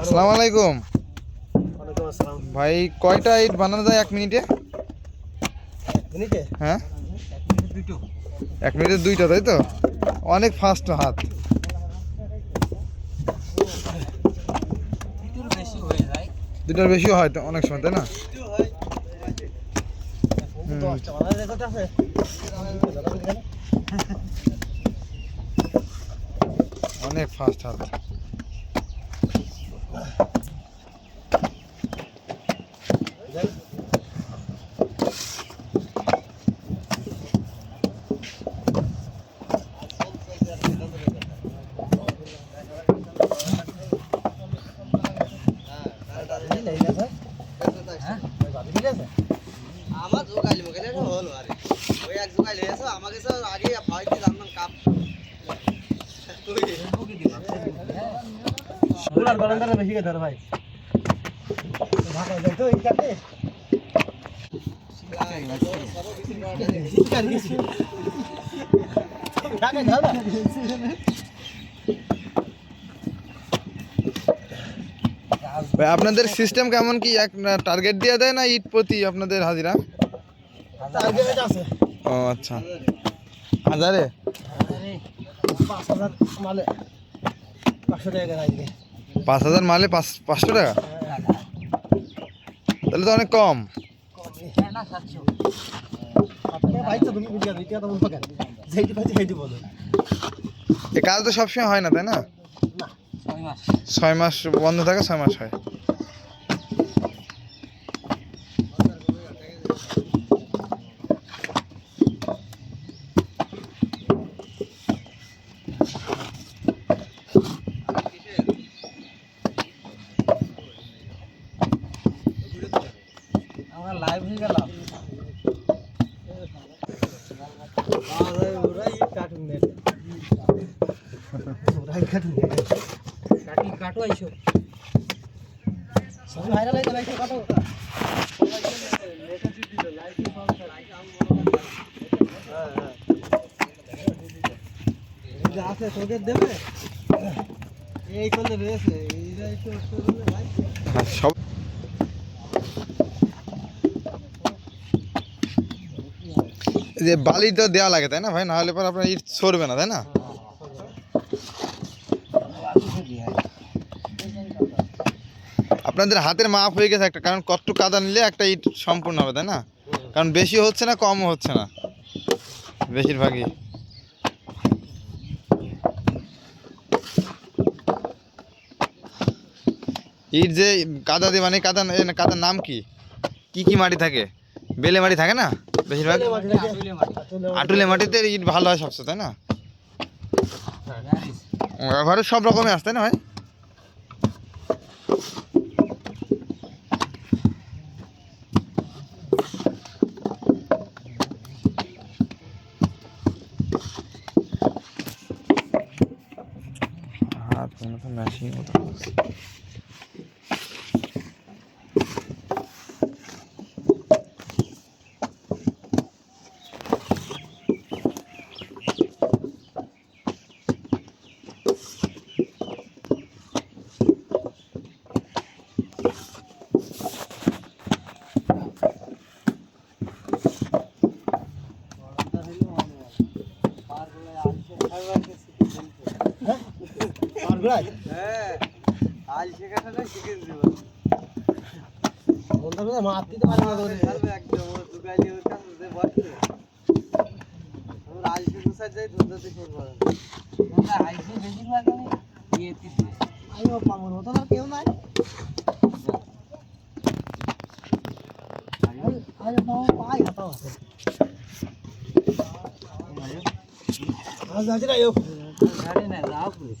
আসসালামু আলাইকুম। ভাই কয়টা ইট বানানো যায় এক মিনিটে? হ্যাঁ? এক মিনিটে দুইটা তাই তো? অনেক ফাস্ট হাত। দুটোর বেশি হয়ে যায়। দুটার বেশি হয় তো অনেক সময় তাই না? হুম। ne fazladır. গুলার বারান্দাটা বেশি গেছে ভাই ঢাকা যাই তো এই কাটে ঢাকা যাও না ভাই আপনাদের সিস্টেম কেমন কি এক টার্গেট দিয়ে দেয় না ইট প্রতি আপনাদের হাজিরা টার্গেট আছে ও আচ্ছা হাজারে পাঁচ হাজার মালে পাঁচশো টাকা আজকে পাঁচ হাজার মালে পাঁচ পাঁচশো টাকা? তাহলে তো অনেক কম। কাজ তো সবসময় হয় না তাই না? ছয় মাস বন্ধ থাকে ছয় মাস হয়। কাটি আইসো সব ভাইরাল হয়ে গেল কাটো আছে তোকে দেবে এই করলে করলে ভাই হ্যাঁ, সব যে বালি তো দেওয়া লাগে, তাই না ভাই? নাহলে পর আপনার ইট সরবে না, তাই না? আপনাদের হাতের মাপ হয়ে গেছে একটা, কারণ কত কাদা নিলে একটা ইট সম্পূর্ণ হবে, তাই না? কারণ বেশি হচ্ছে না, কমও হচ্ছে না, বেশিরভাগই। ইট যে কাদা দিয়ে মানে কাদা কাদার নাম কি? কি কি মাটি থাকে? বেলে মাটি থাকে না? বেশিরভাগ আটুলে মাটিতে ইট ভালো হয় সবচেয়ে, তাই না? ঘরে সব রকমের আসতে না ভাই? মনে তো মেশিন পারগুলাই হ্যাঁ আজ শেখাটা শিখে দিব। বলতে হবে মার দিতে পারে না ধরে একদম ও জোগাইলে ওর কাছে যে বসছে আমরা আজ শেখা যাই ধরতে করব। আইও পাবো না তো কেউ নাই। আইও পাবো পাই হাতাও আছে আজ না গাড়ি না যাও পুলিশ।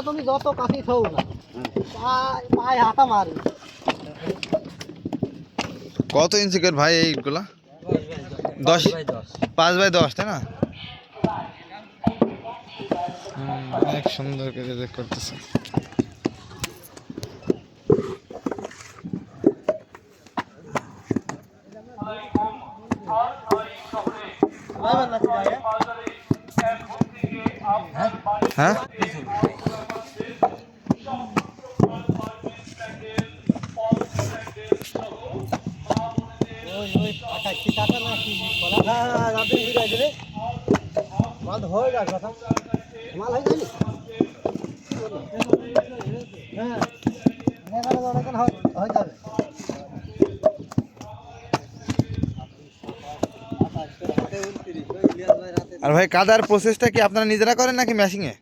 ইটটা তুমি যত কাছে থাও না পায়ে হাতা মারবে কত ইঞ্চি করে ভাই এইগুলা? দশ পাঁচ বাই দশ। তাই না? হুম, অনেক সুন্দর করে করতেছে। হ্যাঁ? আর ভাই কাদার প্রসেসটা কি আপনারা নিজেরা করেন নাকি মেশিনে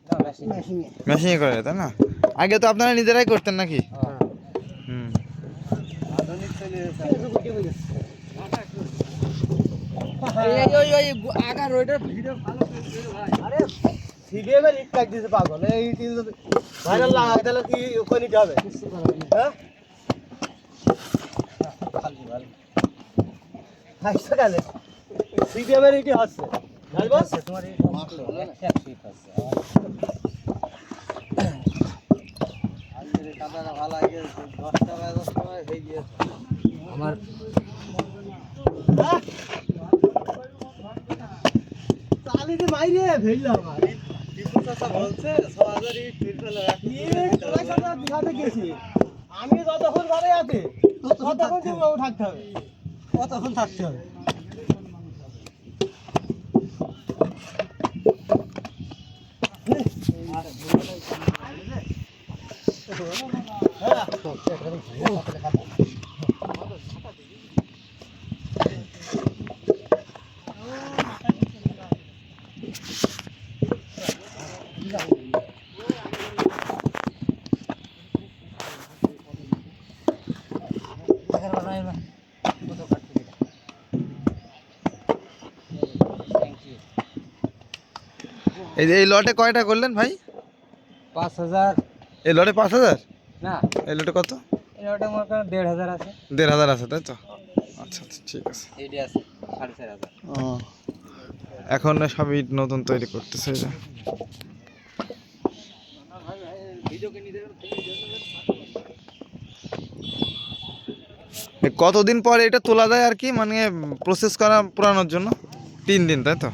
মেশিংয়ে করে তাই না? আগে তো আপনারা নিজেরাই করতেন নাকি? আরে সিবিএমের ইট কাট দিতে পাগল। এই ইট ভাইরাল লাগাই তাহলে কি ওখানে নিতে হবে? হ্যাঁ? হাসতে গেলে সিবিএমের ইটি হচ্ছে। জানব তোমার আজকের এই কাদাটা ভালো লাগে দশটা বাজার সময় হয়ে গিয়েছে আমার চালিতে মাইরে ভেললাম আমার টিপু চাচা বলছে ছ হাজার ইট ফিট ফেলে রাখি দিঘাতে গেছি আমি যতক্ষণ ঘরে আছি, ততক্ষণ থাকতে হবে। কতক্ষণ থাকতে হবে। এই এই লটে কয়টা করলেন ভাই? পাঁচ হাজার। এই লটে পাঁচ হাজার? না। এই লটে কত? ওটা মনে করেন দেড় হাজার আছে। দেড় হাজার আছে তাই তো? আচ্ছা আচ্ছা ঠিক আছে। এইটি আছে সাড়ে চার হাজার। ও এখন সব ইট নতুন তৈরি করতেছে এই যে। এ কতদিন পর এটা তোলা যায় আর কি? মানে প্রসেস করা পুরানোর জন্য? তিন দিন তাই তো?